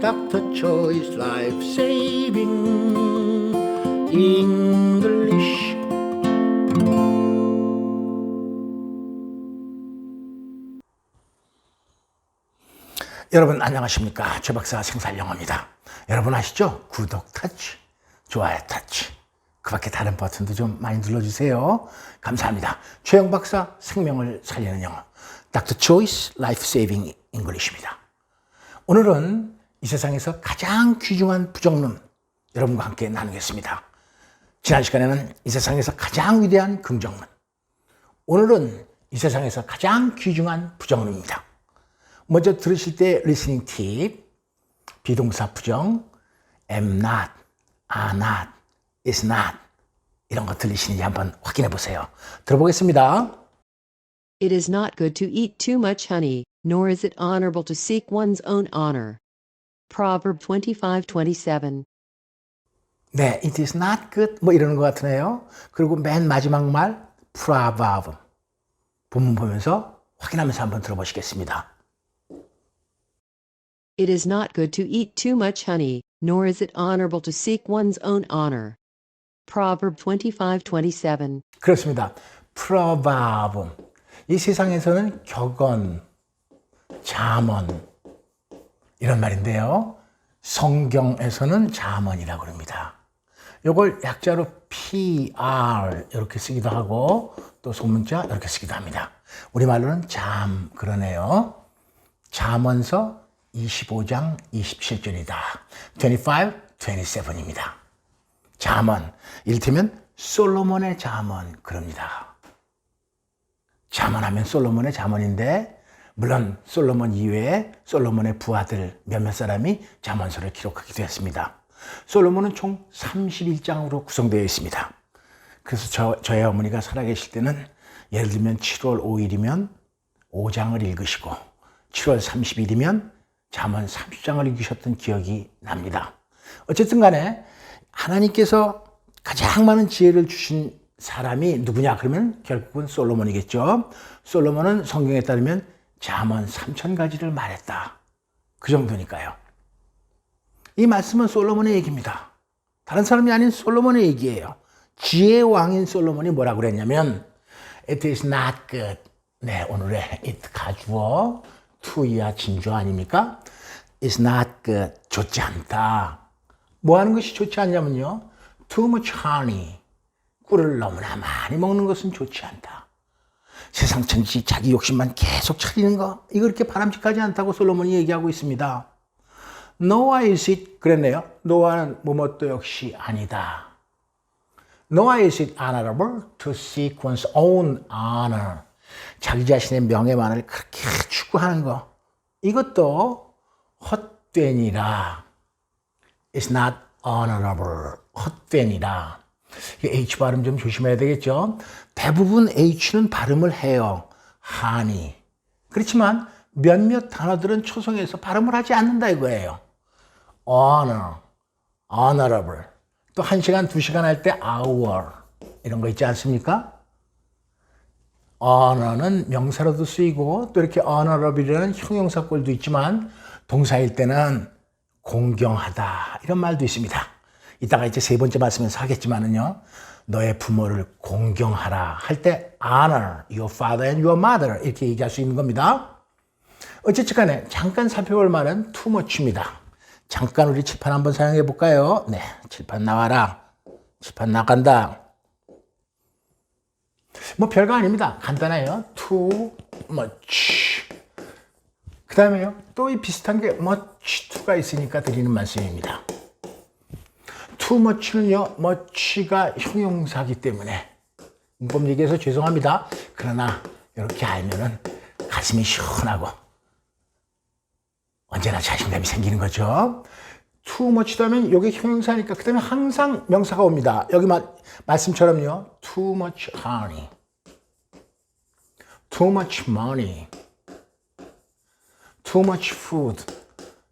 Dr. Choice Life Saving. English. 여러분 안녕하십니까? 최박사 생살영어입니다. 여러분 아시죠? 구독 타치 좋아요 타치. 그 밖에 다른 버튼도 좀 많이 눌러주세요. 감사합니다. 최영 박사 생명을 살리는 영어. Dr. Choice Life Saving English입니다. 오늘은 이 세상에서 가장 귀중한 부정론 여러분과 함께 나누겠습니다 지난 시간에는 이 세상에서 가장 위대한 긍정론 오늘은 이 세상에서 가장 귀중한 부정론입니다 먼저 들으실 때 리스닝 팁, 비동사 부정, am not, are not, is not 이런 거 들리시는지 한번 확인해 보세요. 들어보겠습니다. It is not good to eat too much honey, nor is it honorable to seek one's own honor. Proverb 25:27. 네, it is not good 뭐 이러는 것 같으네요. 그리고 맨 마지막 말 proverb 본문 보면서 확인하면서 한번 들어보시겠습니다. It is not good to eat too much honey, nor is it honorable to seek one's own honor. Proverb 25:27. 그렇습니다. proverb 이 세상에서는 격언, 잠언 이런 말인데요. 성경에서는 잠언이라고 합니다. 이걸 약자로 PR 이렇게 쓰기도 하고 또 소문자 이렇게 쓰기도 합니다. 우리말로는 잠 그러네요. 잠언서 25장 27절이다. 25, 27입니다. 잠언. 이를테면 솔로몬의 잠언 그럽니다. 잠언하면 솔로몬의 잠언인데 물론 솔로몬 이외에 솔로몬의 부하들 몇몇 사람이 잠언서를 기록하기도 했습니다. 솔로몬은 총 31장으로 구성되어 있습니다. 그래서 저, 저희 어머니가 살아계실 때는 예를 들면 7월 5일이면 5장을 읽으시고 7월 30일이면 잠언 30장을 읽으셨던 기억이 납니다. 어쨌든 간에 하나님께서 가장 많은 지혜를 주신 사람이 누구냐 그러면 결국은 솔로몬이겠죠. 솔로몬은 성경에 따르면 잠언 3천 가지를 말했다. 그 정도니까요. 이 말씀은 솔로몬의 얘기입니다. 다른 사람이 아닌 솔로몬의 얘기예요. 지혜의 왕인 솔로몬이 뭐라고 그랬냐면 It is not good. 네, 오늘의 it 가주어 to야 진주 아닙니까? It's not good. 좋지 않다. 뭐 하는 것이 좋지 않냐면요. Too much honey. 꿀을 너무나 많이 먹는 것은 좋지 않다. 세상 천지 자기 욕심만 계속 차리는 거 이거 그렇게 바람직하지 않다고 솔로몬이 얘기하고 있습니다. Is it 그랬네요. 노아는 뭐뭐도 역시 아니다. Nor is honorable to seek one's own honor. 자기 자신의 명예만을 그렇게 추구하는 거 이것도 헛되니라. It's not honorable. 헛되니라. H 발음 좀 조심해야 되겠죠. 대부분 H는 발음을 해요. 하니. 그렇지만 몇몇 단어들은 초성에서 발음을 하지 않는다 이거예요. honor, honorable. 또한 시간, 두 시간 할 때 hour. 이런 거 있지 않습니까? honor는 명사로도 쓰이고 또 이렇게 honorable이라는 형용사꼴도 있지만 동사일 때는 공경하다 이런 말도 있습니다. 이따가 이제 세 번째 말씀에서 하겠지만은요. 너의 부모를 공경하라 할 때 honor your father and your mother 이렇게 얘기할 수 있는 겁니다. 어쨌든 간에 잠깐 살펴볼 말은 too much입니다. 잠깐 우리 칠판 한번 사용해 볼까요? 네, 칠판 나와라. 칠판 나간다. 뭐 별거 아닙니다. 간단해요. too much. 그 다음에요. 또 이 비슷한 게 much to가 있으니까 드리는 말씀입니다. Much는요, much가 형용사기 때문에 문법 얘기해서 죄송합니다. 그러나 이렇게 알면은 가슴이 시원하고 언제나 자신감이 생기는 거죠. too much도 하면 이게 형용사니까 그 다음에 항상 명사가 옵니다. 여기 마, 말씀처럼요. too much honey, too much money, too much food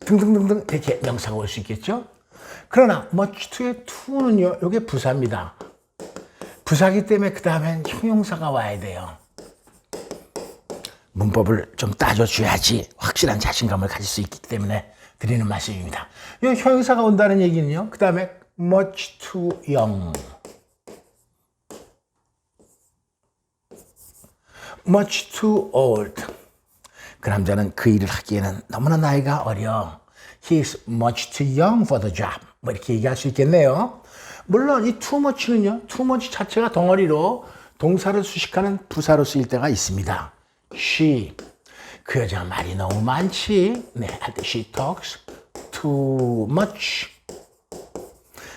등등등등 이렇게 명사가 올 수 있겠죠. 그러나 to의 to는요. 이게 부사입니다. 부사기 때문에 그 다음엔 형용사가 와야 돼요. 문법을 좀 따져줘야지 확실한 자신감을 가질 수 있기 때문에 드리는 말씀입니다. 이 형용사가 온다는 얘기는요. 그 다음에 much too young. much too old. 그 남자는 그 일을 하기에는 너무나 나이가 어려. He is much too young for the job. 뭐 이렇게 얘기할 수 있겠네요. 물론 이 too much 자체가 덩어리로 동사를 수식하는 부사로 쓰일 때가 있습니다. She. 그 여자가 말이 너무 많지. 네, 할때 she talks too much.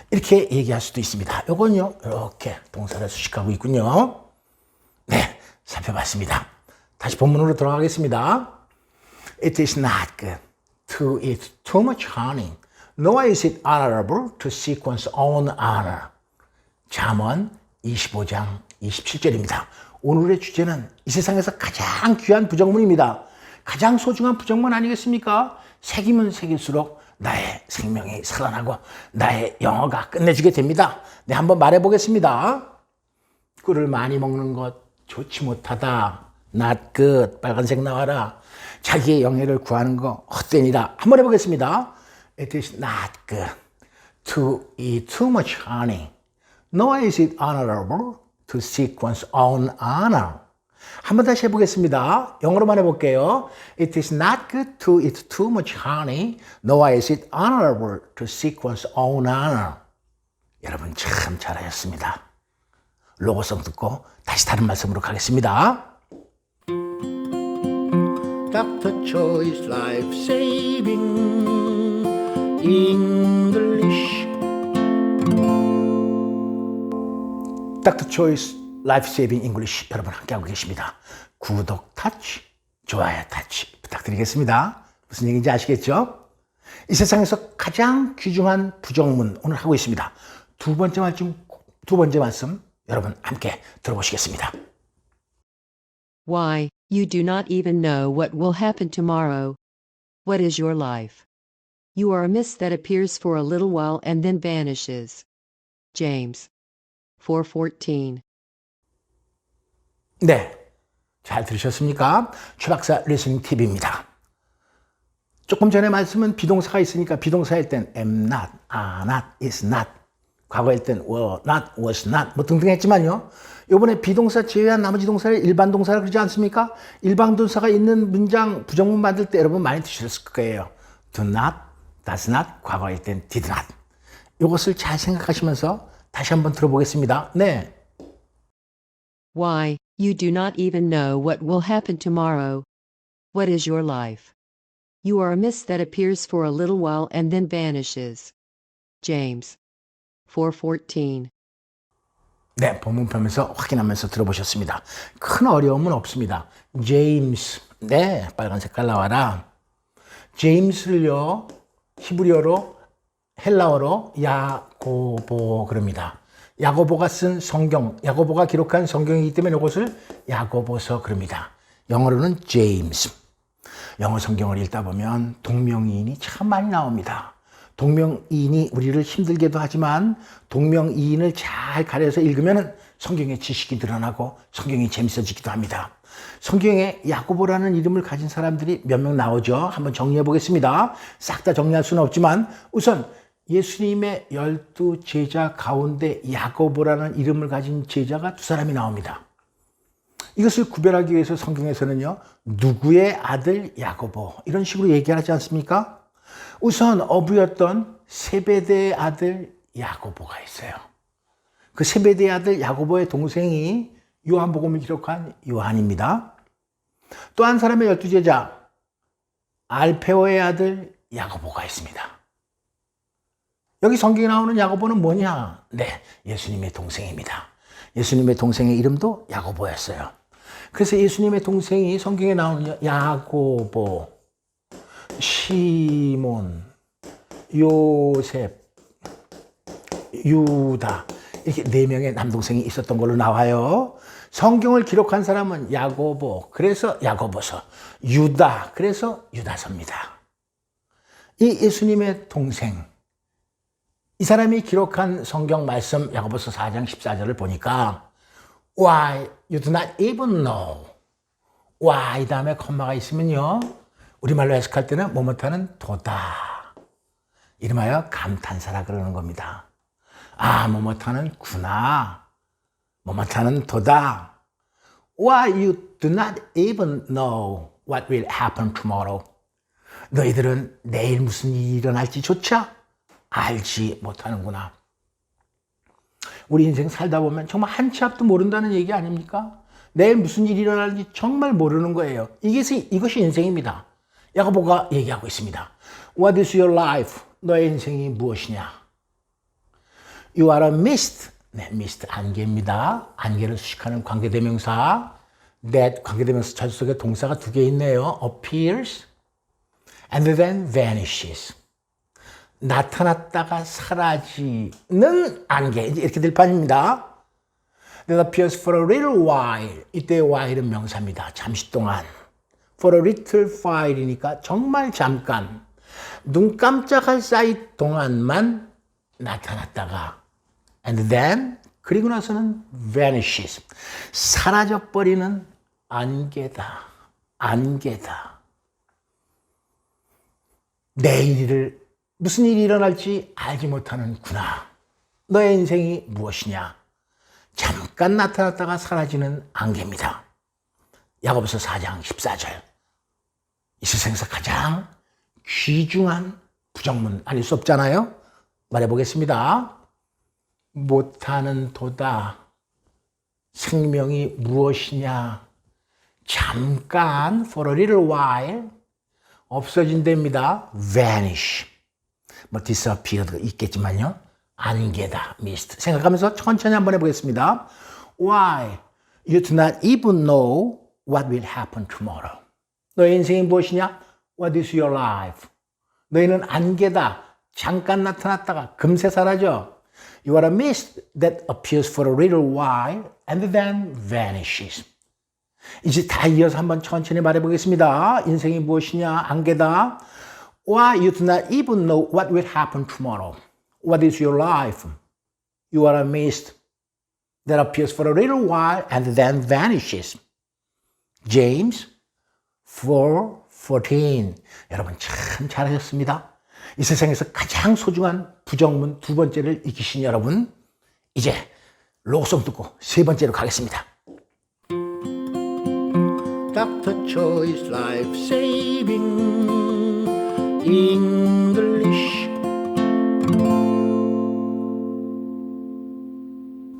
이렇게 얘기할 수도 있습니다. 요건요, 이렇게 동사를 수식하고 있군요. 네, 살펴봤습니다. 다시 본문으로 돌아가겠습니다. It is not good to eat too much honey, nor is it honorable to one's own honor. 잠언 25장 27절입니다. 오늘의 주제는 이 세상에서 가장 귀한 부정문입니다. 가장 소중한 부정문 아니겠습니까? 새기면 새길수록 나의 생명이 살아나고 나의 영어가 끝내주게 됩니다. 네, 한번 말해보겠습니다. 꿀을 많이 먹는 것 좋지 못하다. not good. 빨간색 나와라. 자기의 영예를 구하는 거 헛되니라. 한번 해보겠습니다. It is not good to eat too much honey. Nor is it honorable to seek one's own honor. 한번 다시 해보겠습니다. 영어로만 해볼게요. It is not good to eat too much honey. Nor is it honorable to seek one's own honor. 여러분 참 잘하셨습니다. 로고송 듣고 다시 다른 말씀으로 가겠습니다. Dr. Choice Life Saving English Dr. Choice Life Saving English 여러분 함께하고 계십니다. 구독 타치, 좋아요 타치 부탁드리겠습니다. 무슨 얘기인지 아시겠죠? 이 세상에서 가장 귀중한 부정문 오늘 하고 있습니다. 두 번째 말씀, 두 번째 말씀 여러분 함께 들어보시겠습니다. Why, you do not even know what will happen tomorrow. What is your life? You are a mist that appears for a little while and then vanishes. James 4:14. 네. 잘 들으셨습니까? 최박사 리스닝 팁입니다. 조금 전에 말씀은 비동사가 있으니까 비동사일 땐 am not, are not, is not. 과거일 땐 were not, was not 뭐 등등 했지만요. 이번에 비동사 제외한 나머지 동사를 일반 동사라 그러지 않습니까? 일반 동사가 있는 문장 부정문 만들 때 여러분 많이 드셨을 거예요. do not, does not, 과거일 땐 did not. 이것을 잘 생각하시면서 다시 한번 들어보겠습니다. 네. Why, you do not even know what will happen tomorrow. What is your life? You are a mist that appears for a little while and then vanishes. James 4:14. 네, 본문 펴면서 확인하면서 들어보셨습니다. 큰 어려움은 없습니다. 제임스, 네, 빨간 색깔 나와라. 제임스를요, 히브리어로, 헬라어로 야고보 그럽니다. 야고보가 쓴 성경, 야고보가 기록한 성경이기 때문에 이것을 야고보서 그럽니다. 영어로는 제임스. 영어 성경을 읽다 보면 동명이인이 참 많이 나옵니다. 동명이인이 우리를 힘들게도 하지만 동명이인을 잘 가려서 읽으면 성경의 지식이 늘어나고 성경이 재밌어지기도 합니다. 성경에 야고보라는 이름을 가진 사람들이 몇 명 나오죠. 한번 정리해 보겠습니다. 싹 다 정리할 수는 없지만 우선 예수님의 열두 제자 가운데 야고보라는 이름을 가진 제자가 두 사람이 나옵니다. 이것을 구별하기 위해서 성경에서는요, 누구의 아들 야고보 이런 식으로 얘기하지 않습니까? 우선 어부였던 세베대의 아들 야고보가 있어요. 그 세베대의 아들 야고보의 동생이 요한복음을 기록한 요한입니다. 또 한 사람의 열두 제자 알페오의 아들 야고보가 있습니다. 여기 성경에 나오는 야고보는 뭐냐? 네, 예수님의 동생입니다. 예수님의 동생의 이름도 야고보였어요. 그래서 예수님의 동생이 성경에 나오는 야고보, 시몬, 요셉, 유다 이렇게 네 명의 남동생이 있었던 걸로 나와요. 성경을 기록한 사람은 야고보, 그래서 야고보서, 유다, 그래서 유다서입니다. 이 예수님의 동생, 이 사람이 기록한 성경 말씀 야고보서 4장 14절을 보니까 Why you do not even know. Why 다음에 콤마가 있으면요. 우리말로 해석할 때는 뭐뭐타는 도다. 이름하여 감탄사라 그러는 겁니다. 아, 뭐뭐타는 구나. 뭐뭐타는 도다. Why you do not even know what will happen tomorrow. 너희들은 내일 무슨 일이 일어날지 조차 알지 못하는구나. 우리 인생 살다 보면 정말 한 치 앞도 모른다는 얘기 아닙니까? 내일 무슨 일이 일어날지 정말 모르는 거예요. 이것이, 이것이 인생입니다. 야고보가 얘기하고 있습니다. What is your life? 너의 인생이 무엇이냐? You are a mist. 네, mist 안개입니다. 안개를 수식하는 관계대명사. that 관계대명사 자주 속에 동사가 두 개 있네요. appears and then vanishes. 나타났다가 사라지는 안개. 이렇게 될 판입니다. That appears for a little while. 이때 while은 명사입니다. 잠시 동안. For a little while이니까 정말 잠깐. 눈 깜짝할 사이 동안만 나타났다가 and then 그리고 나서는 vanishes. 사라져버리는 안개다. 안개다. 내일을 무슨 일이 일어날지 알지 못하는구나. 너의 인생이 무엇이냐? 잠깐 나타났다가 사라지는 안개입니다. 야고보서 4장 14절. 이 세상에서 가장 귀중한 부정문 아닐 수 없잖아요. 말해보겠습니다. 못하는 도다. 생명이 무엇이냐? 잠깐 for a little while 없어진답니다. vanish. 뭐 disappear도 있겠지만요. 안개다, mist. 생각하면서 천천히 한번 해보겠습니다. Why you do not even know what will happen tomorrow. 너의 인생이 무엇이냐? What is your life? 너희는 안개다. 잠깐 나타났다가 금세 사라져. You are a mist that appears for a little while and then vanishes. 이제 다 이어서 한번 천천히 말해보겠습니다. 인생이 무엇이냐? 안개다. Why you do not even know what will happen tomorrow? What is your life? You are a mist that appears for a little while and then vanishes. James 4:14. 여러분 참 잘하셨습니다. 이 세상에서 가장 소중한 부정문 두 번째를 익히신 여러분, 이제 로송 듣고 세 번째로 가겠습니다. Dr. Choice Life Saving English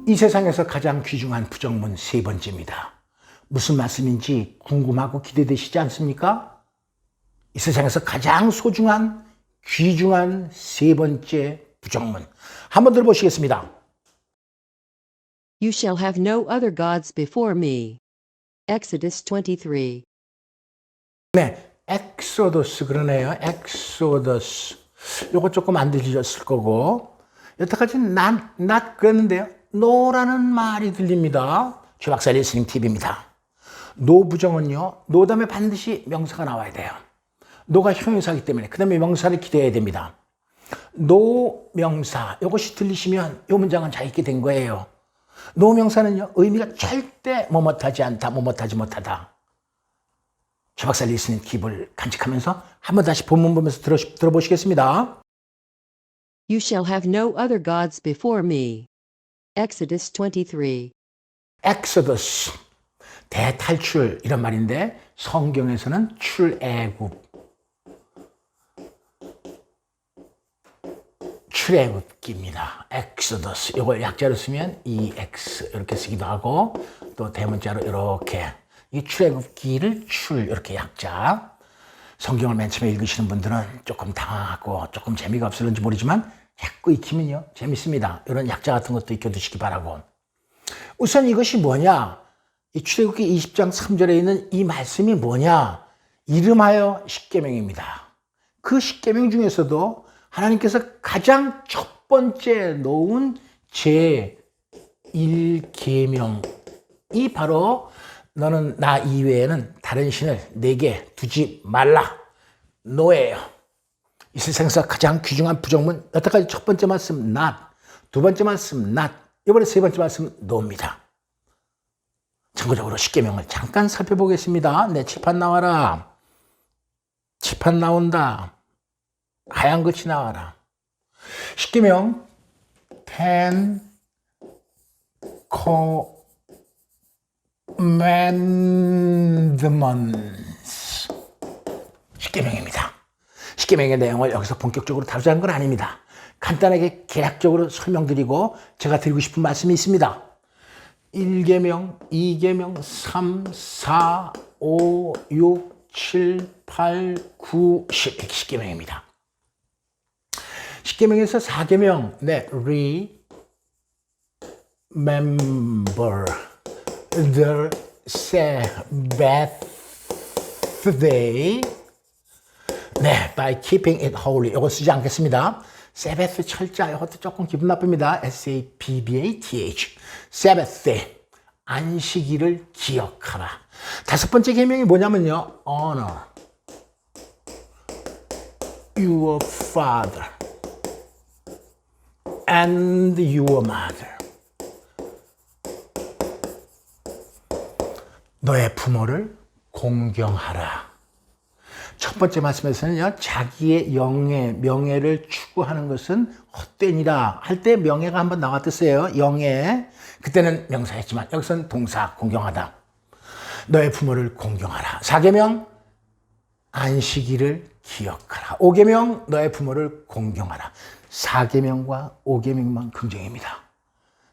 이 세상에서 가장 귀중한 부정문 세 번째입니다. 무슨 말씀인지 궁금하고 기대되시지 않습니까? 이 세상에서 가장 소중한 귀중한 세 번째 부정문. 한번 들어보시겠습니다. You shall have no other gods before me. Exodus 23. 네, 엑소더스 그러네요. 엑소더스. 요거 조금 안 들리셨을 거고 여태까지 난, 낫 그랬는데요. 노라는 말이 들립니다. 최 박사 리스닝 TV입니다. 노 부정은요. 노 다음에 반드시 명사가 나와야 돼요. 노가 형용사이기 때문에 그 다음에 명사를 기대해야 됩니다. 노 명사 이것이 들리시면 이 문장은 잘 읽게 된 거예요. 노 명사는요 의미가 절대 뭐뭇하지 않다, 뭐뭇하지 못하다. 최 박사 리스닝 팁을 간직하면서 한번 다시 본문 보면서 들어, 들어보시겠습니다. You shall have no other gods before me. Exodus 23. 엑소더스 대탈출 이런 말인데 성경에서는 출애굽 출애굽기입니다. 엑소더스 이걸 약자로 쓰면 EX 이렇게 쓰기도 하고 또 대문자로 이렇게 이 출애굽기를 출 이렇게 약자 성경을 맨 처음에 읽으시는 분들은 조금 당황하고 조금 재미가 없을는지 모르지만 자꾸 익히면요 재밌습니다. 이런 약자 같은 것도 익혀두시기 바라고 우선 이것이 뭐냐? 이 출애굽기 20장 3절에 있는 이 말씀이 뭐냐? 이름하여 십계명입니다. 그 십계명 중에서도 하나님께서 가장 첫 번째 놓은 제 1계명이 바로 너는 나 이외에는 다른 신을 내게 두지 말라. 노예요. 이 세상에서 가장 귀중한 부정문 여태까지 첫 번째 말씀 not, 두 번째 말씀 not, 이번에 세 번째 말씀 no입니다. 참고적으로 십계명을 잠깐 살펴보겠습니다. 내 칠판 나와라. 칠판 나온다. 하얀 것이 나와라. 십계명 ten commandments 십계명입니다. 십계명의 내용을 여기서 본격적으로 다루자는 건 아닙니다. 간단하게 개략적으로 설명드리고 제가 드리고 싶은 말씀이 있습니다. 1계명, 2계명, 3, 4, 5, 6, 7, 8, 9, 10 이렇게 10계명입니다. 10계명에서 4계명, 네, remember the Sabbath day 네, by keeping it holy. 이거 쓰지 않겠습니다. 세베스 철자 이것도 조금 기분 나쁩니다. S-A-B-B-A-T-H. 세베스 day. 안식일을 기억하라. 다섯 번째 계명이 뭐냐면요. honor your father and your mother. 너의 부모를 공경하라. 첫 번째 말씀에서는요, 자기의 영예, 명예를 추구하는 것은 헛되니라 할 때 명예가 한번 나왔댔어요. 영예. 그때는 명사였지만 여기서는 동사, 공경하다. 너의 부모를 공경하라. 사계명 안식일을 기억하라. 오계명 너의 부모를 공경하라. 사계명과 오계명만 긍정입니다.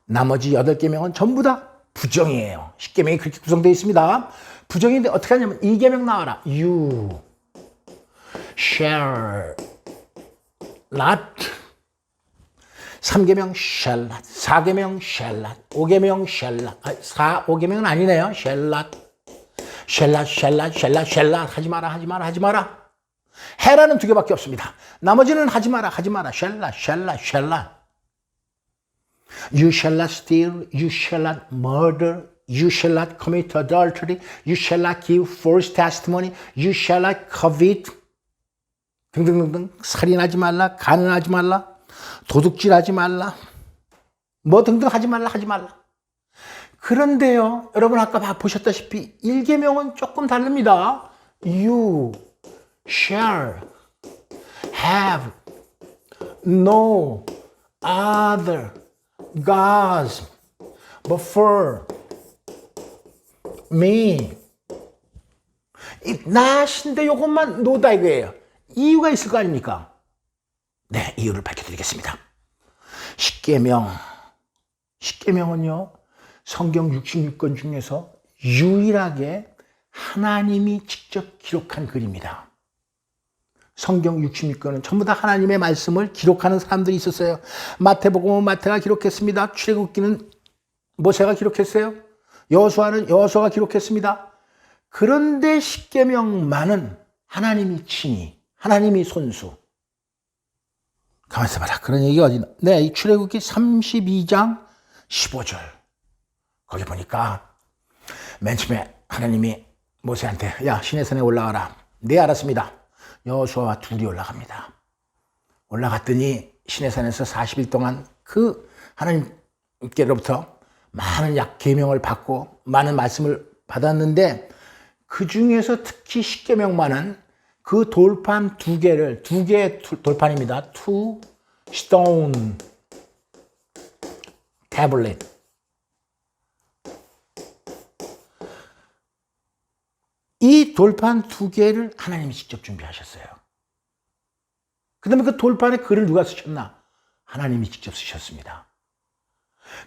나머지 여덟 계명은 전부 다 부정이에요. 십계명이 그렇게 구성되어 있습니다. 부정인데 어떻게 하냐면 이계명 나와라. you shall not. 3계명 shall not. 4계명 shall not. 5계명 shall not. 아, 4, 5계명은 아니네요. shall not. shall not, shall not, shall not, shall not. 하지 마라, 하지 마라, 하지 마라. 해라는 두 개밖에 없습니다. 나머지는 하지 마라, 하지 마라. not, shall not. You shall not steal, you shall not murder, you shall not commit adultery, you shall not give false testimony, you shall not covet. 등등등등 살인하지 말라, 가는하지 말라, 도둑질하지 말라, 뭐 등등 하지 말라, 하지 말라. 그런데요, 여러분 아까 봐- 보셨다시피 1계명은 조금 다릅니다. You shall have no other gods before me. 이 나신데 요것만 노다 이거예요. 이유가 있을 거 아닙니까? 네, 이유를 밝혀드리겠습니다. 십계명, 십계명은요 성경 66권 중에서 유일하게 하나님이 직접 기록한 글입니다. 성경 66권은 전부 다 하나님의 말씀을 기록하는 사람들이 있었어요. 마태복음은 마태가 기록했습니다. 출애굽기는 모세가 기록했어요. 여호수아는 여호수아가 기록했습니다. 그런데 십계명만은 하나님이 친히 하나님이 손수. 가만 있어 봐라. 그런 얘기가 어디 네, 이 출애굽기 32장 15절. 거기 보니까 맨 처음에 하나님이 모세한테 야 시내산에 올라가라. 네 알았습니다. 여호수아와 둘이 올라갑니다. 올라갔더니 시내산에서 40일 동안 그 하나님께로부터 많은 약 계명을 받고 많은 말씀을 받았는데 그 중에서 특히 십계명만은 그 돌판 두 개를 두 개의 두- 돌판입니다. two stone tablet 이 돌판 두 개를 하나님이 직접 준비하셨어요. 그 다음에 그 돌판에 글을 누가 쓰셨나? 하나님이 직접 쓰셨습니다.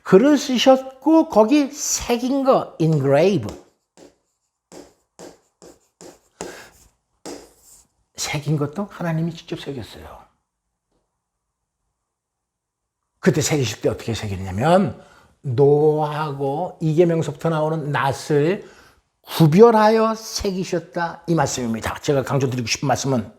글을 쓰셨고, 거기 새긴 거, engrave. 새긴 것도 하나님이 직접 새겼어요. 그때 새기실 때 어떻게 새기냐면, 노하고 이계명서부터 나오는 낫을 구별하여 새기셨다 이 말씀입니다. 제가 강조드리고 싶은 말씀은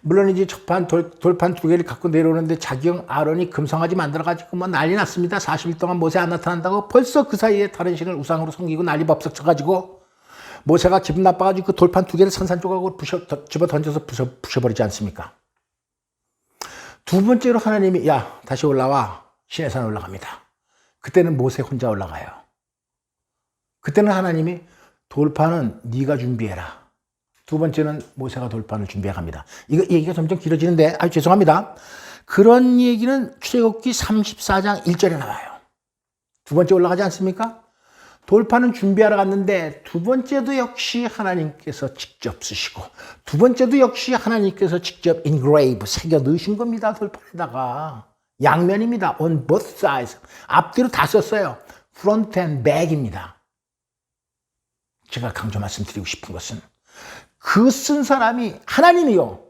물론 이제 첫판 돌, 돌판 두 개를 갖고 내려오는데 자기형 아론이 금성아지 만들어가지고 뭐 난리 났습니다. 40일 동안 모세 안 나타난다고 벌써 그 사이에 다른 신을 우상으로 섬기고 난리 법석 쳐가지고 모세가 기분 나빠가지고 그 돌판 두 개를 산산조각으로 부셔, 더- 집어 던져서 부셔, 부셔버리지 않습니까? 두 번째로 하나님이 야 다시 올라와 시내산 올라갑니다. 그때는 모세 혼자 올라가요. 그때는 하나님이 돌판은 네가 준비해라. 두 번째는 모세가 돌판을 준비해 갑니다. 이거 얘기가 점점 길어지는데 아 죄송합니다. 그런 얘기는 출애굽기 34장 1절에 나와요. 두 번째 올라가지 않습니까? 돌판은 준비하러 갔는데 두 번째도 역시 하나님께서 직접 쓰시고 두 번째도 역시 하나님께서 직접 인그레이브 새겨 넣으신 겁니다. 돌판에다가 양면입니다. on both sides 앞뒤로 다 썼어요. front and back입니다. 제가 강조 말씀드리고 싶은 것은 그 쓴 사람이 하나님이요.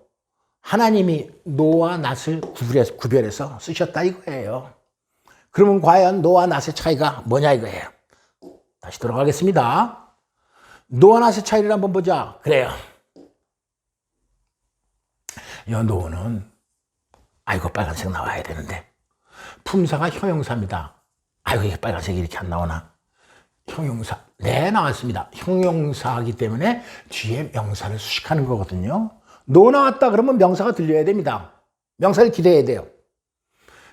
하나님이 노와 낫을 구별해서, 구별해서 쓰셨다 이거예요. 그러면 과연 노와 낫의 차이가 뭐냐 이거예요. 다시 돌아가겠습니다. 노와 낫의 차이를 한번 보자. 그래요. 여 노는 아이고 빨간색 나와야 되는데 품사가 형용사입니다. 아이고 이게 빨간색이 이렇게 안 나오나? 형용사. 네, 나왔습니다. 형용사이기 때문에 뒤에 명사를 수식하는 거거든요. 노 나왔다 그러면 명사가 들려야 됩니다. 명사를 기대해야 돼요.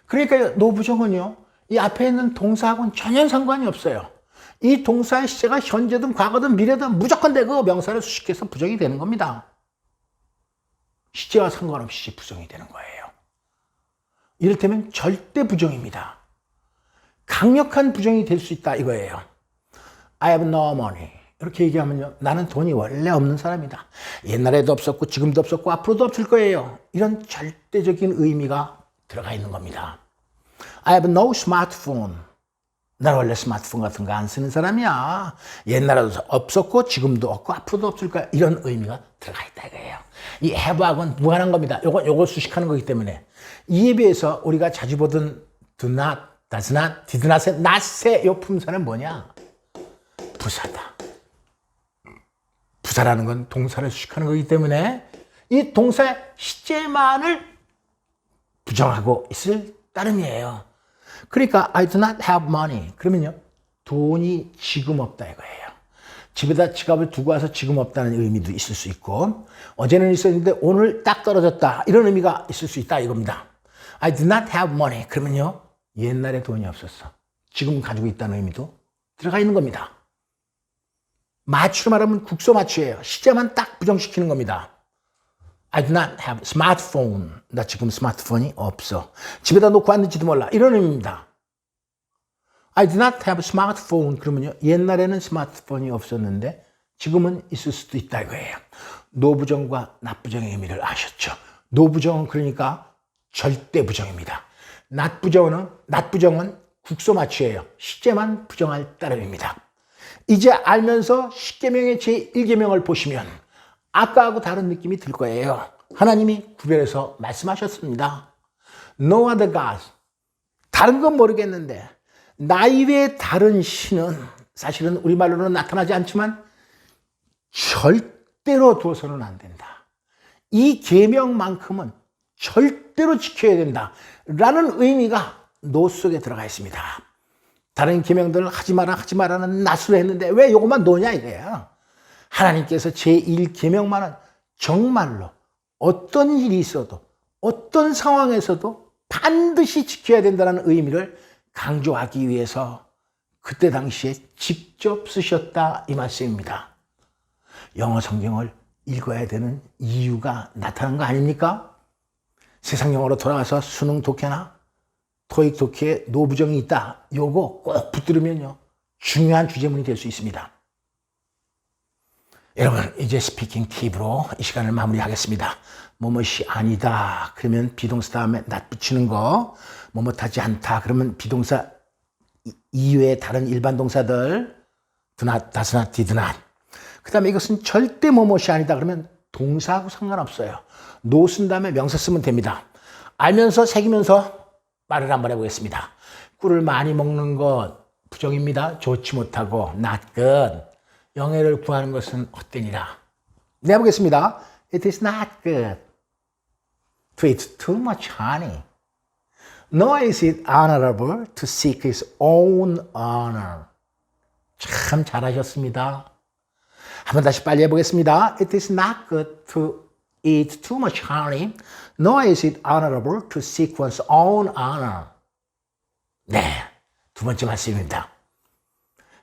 그러니까 노부정은요, 이 앞에 있는 동사하고는 전혀 상관이 없어요. 이 동사의 시제가 현재든 과거든 미래든 무조건 되고 명사를 수식해서 부정이 되는 겁니다. 시제와 상관없이 부정이 되는 거예요. 이를테면 절대 부정입니다. 강력한 부정이 될 수 있다 이거예요. I have no money. 이렇게 얘기하면요. 나는 돈이 원래 없는 사람이다. 옛날에도 없었고 지금도 없었고 앞으로도 없을 거예요. 이런 절대적인 의미가 들어가 있는 겁니다. I have no smartphone. 난 원래 스마트폰 같은 거 안 쓰는 사람이야. 옛날에도 없었고 지금도 없고 앞으로도 없을 거야. 이런 의미가 들어가 있다 이거예요. 이 have하고는 무관한 겁니다. 요거 요거 수식하는 거기 때문에 이에 비해서 우리가 자주 보던 do not, does not, did not의 not의 요 품사는 뭐냐? 부사다. 부사라는 건 동사를 수식하는 거기 때문에 이 동사의 시제만을 부정하고 있을 따름이에요. 그러니까 I do not have money. 그러면요. 돈이 지금 없다 이거예요. 집에다 지갑을 두고 와서 지금 없다는 의미도 있을 수 있고 어제는 있었는데 오늘 딱 떨어졌다. 이런 의미가 있을 수 있다 이겁니다. I do not have money. 그러면요. 옛날에 돈이 없었어. 지금 가지고 있다는 의미도 들어가 있는 겁니다. 마취로 말하면 국소 마취예요. 시제만 딱 부정시키는 겁니다. I do not have smartphone. 나 지금 스마트폰이 없어. 집에다 놓고 왔는지도 몰라. 이런 의미입니다. I do not have smartphone. 그러면요. 옛날에는 스마트폰이 없었는데 지금은 있을 수도 있다 이거예요. 노부정과 납부정의 의미를 아셨죠? 노부정은 그러니까 절대 부정입니다. 낫부정은 낫부정은 국소 마취예요. 시제만 부정할 따름입니다. 이제 알면서 십계명의 제1계명을 보시면 아까하고 다른 느낌이 들 거예요. 하나님이 구별해서 말씀하셨습니다. No other gods. 다른 건 모르겠는데 나 이외에 다른 신은 사실은 우리말로는 나타나지 않지만 절대로 두어서는 안 된다. 이 계명만큼은 절대로 지켜야 된다. 라는 의미가 노 속에 들어가 있습니다. 다른 계명들을 하지 마라 하지 마라는 낫으로 했는데 왜 이것만 노냐 이거야. 하나님께서 제1계명만은 정말로 어떤 일이 있어도 어떤 상황에서도 반드시 지켜야 된다는 의미를 강조하기 위해서 그때 당시에 직접 쓰셨다 이 말씀입니다. 영어 성경을 읽어야 되는 이유가 나타난 거 아닙니까? 세상 영어로 돌아가서 수능 독해나 토익 독해에 노부정이 있다. 요거 꼭 붙들으면요. 중요한 주제문이 될 수 있습니다. 여러분, 이제 스피킹 팁으로 이 시간을 마무리하겠습니다. 뭐뭇이 아니다. 그러면 비동사 다음에 낫 붙이는 거. 뭐뭇하지 않다. 그러면 비동사 이외의 다른 일반 동사들. not, did not. 그 다음에 이것은 절대 뭐뭇이 아니다. 그러면 동사하고 상관없어요. 노 쓴 다음에 명사 쓰면 됩니다. 알면서 새기면서 말을 한번 해보겠습니다. 꿀을 많이 먹는 것 부정입니다. 좋지 못하고 good. 영예를 구하는 것은 헛되니라. 네, 해보겠습니다. It is not good to eat too much honey. Nor is it honorable to seek his own honor. 참 잘하셨습니다. 한번 다시 빨리 해보겠습니다. It is not good to eat too much honey, nor is it honorable to seek one's own honor. 네, 두 번째 말씀입니다.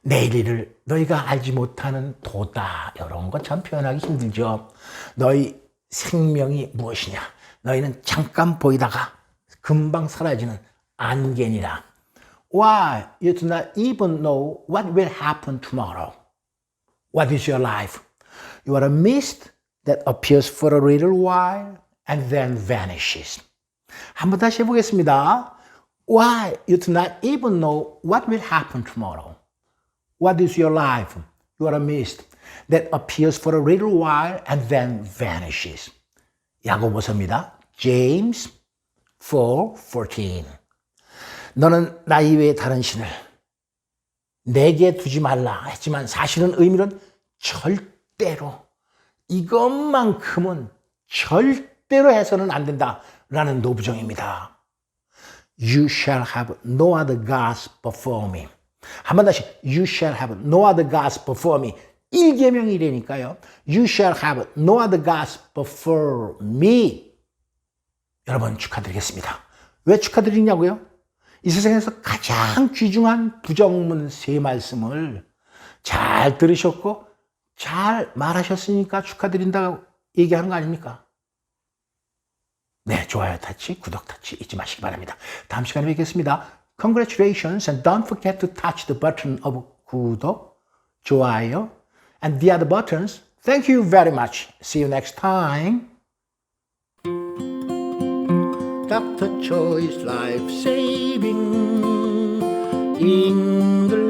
내일 일을 너희가 알지 못하는 도다. 이런 건참 표현하기 힘들죠. 너희 생명이 무엇이냐? 너희는 잠깐 보이다가 금방 사라지는 안개니라. Why you do not even know what will happen tomorrow? What is your life? You are a mist that appears for a little while and then vanishes. 한번 다시 해보겠습니다. Why you do not even know what will happen tomorrow? What is your life? You are a mist that appears for a little while and then vanishes. 야고보서입니다. James 4:14. 너는 나 이외에 다른 신을 내게 두지 말라 했지만 사실은 의미는 절대로 이것만큼은 절대 로 해서는 안 된다라는 노부정입니다. You shall have no other gods before me. 한 번 다시 You shall have no other gods before me. 1계명이라니까요. You shall have no other gods before me. 여러분 축하드리겠습니다. 왜 축하드리냐고요? 이 세상에서 가장 귀중한 부정문 세 말씀을 잘 들으셨고 잘 말하셨으니까 축하드린다고 얘기하는 거 아닙니까? 네, 좋아요 타치, 구독 타치 잊지 마시기 바랍니다. 다음 시간에 뵙겠습니다. Congratulations and don't forget to touch the button of 구독, 좋아요 and the other buttons. Thank you very much. See you next time. Dr. Choi's Life Saving English